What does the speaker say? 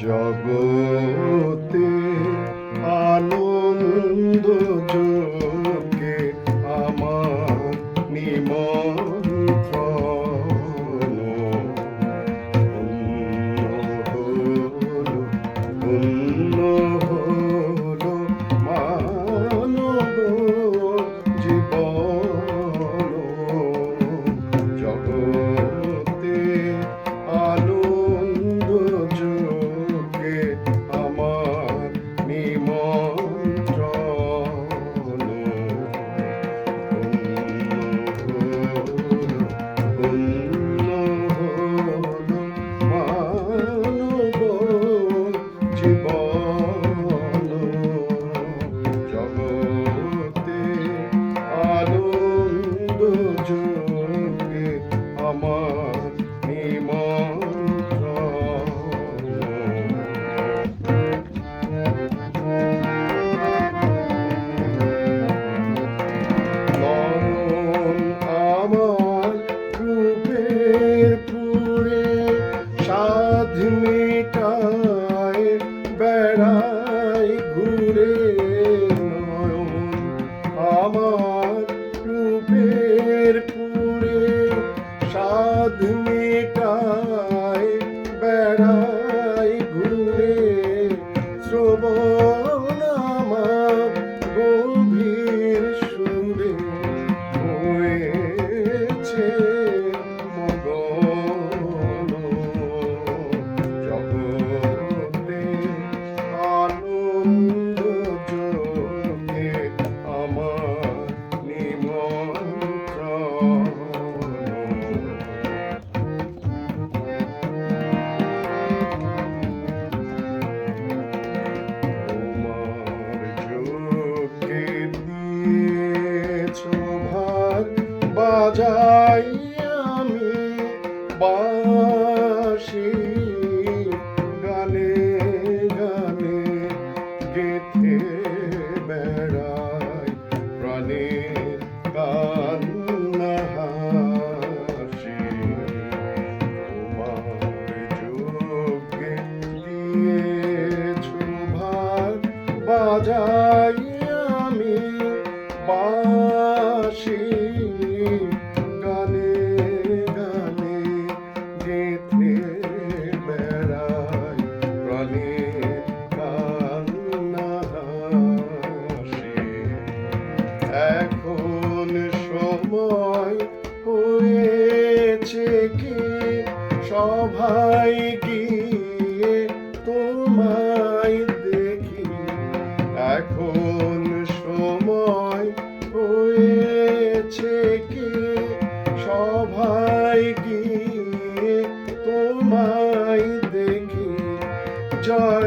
জগৎ। mama. বাজাই আমি বাসি গানে গানে গেথে বেড়াই প্রাণে কান্না হাসি। তোমার যোগে দিয়েছ ভাগ বাজাই কি? সভাই গিয়ে তোমায় দেখি। এখন সময় হয়েছে কি? সভাই গিয়ে তোমায় দেখি। জয়